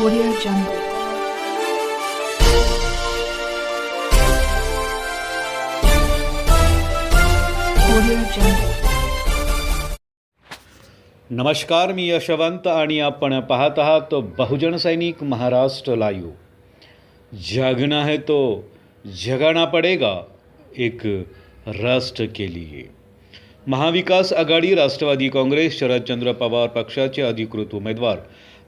Audio Jungle. Audio Jungle. नमस्कार मी यशवंत आणि आपण पाहत आहात बहुजन सैनिक महाराष्ट्र लाईव्ह जागना है तो जगाना पडेगा एक राष्ट्र के लिए महाविकास आघाडी राष्ट्रवादी काँग्रेस शरदचंद्र पवार पक्षाचे अधिकृत उमेदवार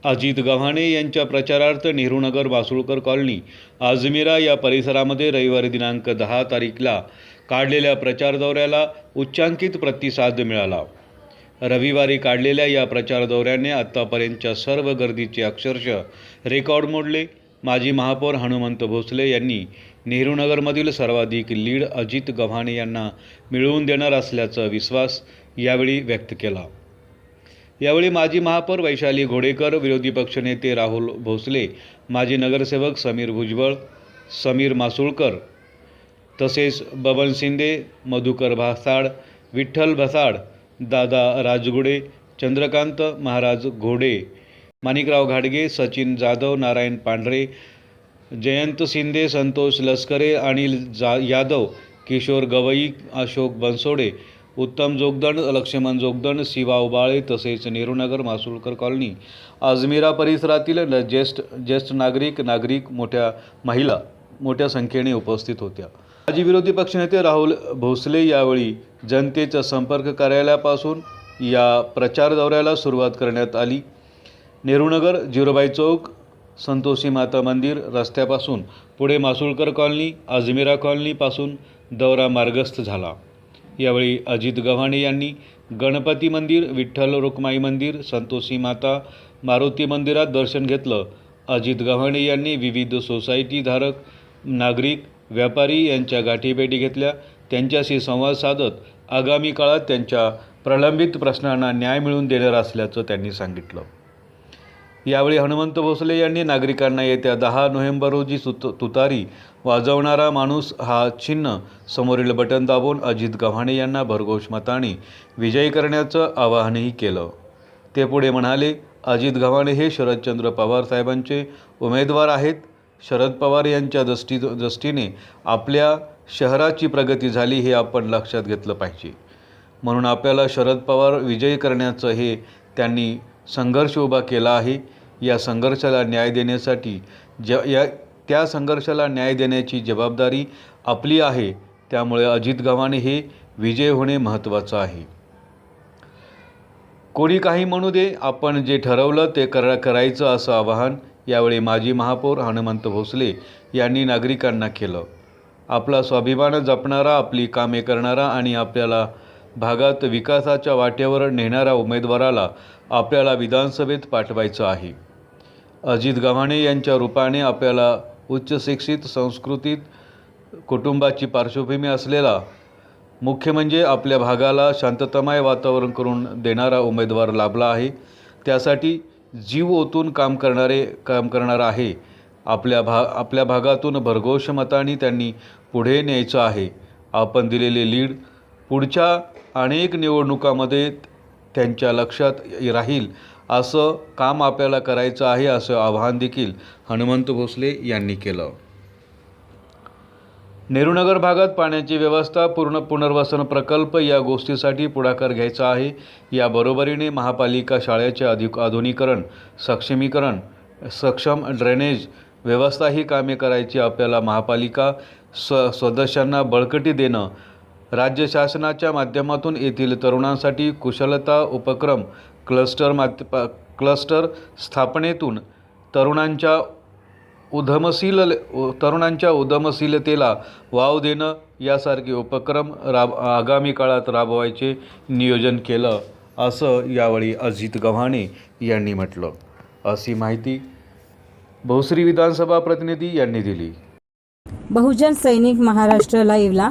अजित गव्हाणे यांच्या प्रचारार्थ नेहरूनगर वासुळकर कॉलनी आजमिरा या परिसरामध्ये रविवारी दिनांक दहा तारीखला काढलेल्या प्रचार दौऱ्याला उच्चांकित प्रतिसाद मिळाला. रविवारी काढलेल्या या प्रचार दौऱ्याने आत्तापर्यंतच्या सर्व गर्दीचे अक्षरशः रेकॉर्ड मोडले. माजी महापौर हनुमंत भोसले यांनी नेहरूनगरमधील सर्वाधिक लीड अजित गव्हाणे यांना मिळवून देणार असल्याचा विश्वास यावेळी व्यक्त केला. यावेळी माजी महापौर वैशाली घोडेकर विरोधी पक्षनेते राहुल भोसले माजी नगरसेवक समीर भुजबळ समीर मासुळकर तसेच बबन शिंदे मधुकर भासाड विठ्ठल भसाड दादा राजगुडे चंद्रकांत महाराज घोडे माणिकराव घाडगे सचिन जाधव नारायण पांढरे जयंत शिंदे संतोष लस्करे अनिल जा यादव किशोर गवई अशोक बनसोडे उत्तम जोगदंड लक्ष्मण जोगदंड शिवा उबाळे तसेच नेहरूनगर मासुळकर कॉलनी अजमिरा परिसरातील न- ज्येष्ठ ज्येष्ठ नागरिक नागरिक मोठ्या महिला मोठ्या संख्येने उपस्थित होत्या. माजी विरोधी पक्षनेते राहुल भोसले यावेळी जनतेच्या संपर्क कार्यालयापासून या प्रचार दौऱ्याला सुरुवात करण्यात आली. नेहरूनगर जिरोबाई चौक संतोषी माता मंदिर रस्त्यापासून पुढे मासुळकर कॉलनी अजमिरा कॉलनीपासून दौरा मार्गस्थ झाला. यावेळी अजित गव्हाणे यांनी गणपती मंदिर विठ्ठल रुक्माई मंदिर संतोषी माता मारुती मंदिरात दर्शन घेतलं. अजित गव्हाणे यांनी विविध सोसायटीधारक नागरिक व्यापारी यांच्या गाठीभेटी घेतल्या. त्यांच्याशी संवाद साधत आगामी काळात त्यांच्या प्रलंबित प्रश्नांना न्याय मिळवून देणार असल्याचं त्यांनी सांगितलं. यावेळी हनुमंत भोसले यांनी नागरिकांना येत्या दहा नोव्हेंबर रोजी सुत तुतारी वाजवणारा माणूस हा चिन्ह. समोरील बटन दाबून अजित गव्हाणे यांना भरघोष मताने विजयी करण्याचं आवाहनही केलं. ते पुढे म्हणाले अजित गव्हाणे हे शरदचंद्र पवार साहेबांचे उमेदवार आहेत. शरद पवार यांच्या दृष्टी दृष्टीने आपल्या शहराची प्रगती झाली हे आपण लक्षात घेतलं पाहिजे. म्हणून आपल्याला शरद पवार विजयी करण्याचं हे त्यांनी संघर्ष उभा केला आहे. या संघर्षाला न्याय देण्यासाठी ज या त्या संघर्षाला न्याय देण्याची जबाबदारी आपली आहे. त्यामुळे अजित गव्हाणे हे विजय होणे महत्त्वाचं आहे. कोणी काही म्हणू दे आपण जे ठरवलं ते करा करायचं असं आवाहन यावेळी माजी महापौर हनुमंत भोसले यांनी नागरिकांना केलं. आपला स्वाभिमान जपणारा आपली कामे करणारा आणि आपल्याला भागात विकासाच्या वाटेवर नेणाऱ्या उमेदवाराला आपल्याला विधानसभेत पाठवायचं आहे. अजित गव्हाणे यांच्या रूपाने आपल्याला उच्च शिक्षित संस्कृतीत कुटुंबाची पार्श्वभूमी असलेला मुख्य म्हणजे आपल्या भागाला शांततामय वातावरण करून देणारा उमेदवार लाभला आहे. त्यासाठी जीव ओतून काम करणारे काम करणार आहे. आपल्या भा आपल्या भागातून भरघोष मताने त्यांनी पुढे न्यायचं आहे. आपण दिलेले लीड पुढच्या अनेक निवडणुकामध्ये त्यांच्या लक्षात राहील. असं काम आपल्याला करायचं आहे असं आवाहन देखील हनुमंत भोसले यांनी केलं. नेहरूनगर भागात पाण्याची व्यवस्था पूर्ण पुनर्वसन प्रकल्प या गोष्टीसाठी पुढाकार घ्यायचा आहे. या बरोबरीने महापालिका शाळेचे अधिक आधुनिकरण सक्षमीकरण सक्षम ड्रेनेज व्यवस्था ही कामे करायची आपल्याला महापालिका स सदस्यांना बळकटी देणं राज्य शासनाच्या माध्यमातून येथील तरुणांसाठी कुशलता उपक्रम क्लस्टर माध्य क्लस्टर स्थापनेतून तरुणांच्या उधमशील तरुणांच्या उद्यमशीलतेला वाव देणं यासारखे उपक्रम राब आगामी काळात राबवायचे नियोजन केलं असं यावेळी अजित गव्हाणे यांनी म्हटलं. अशी माहिती बहुश्री विधानसभा प्रतिनिधी यांनी दिली. बहुजन सैनिक महाराष्ट्र लाईव्हला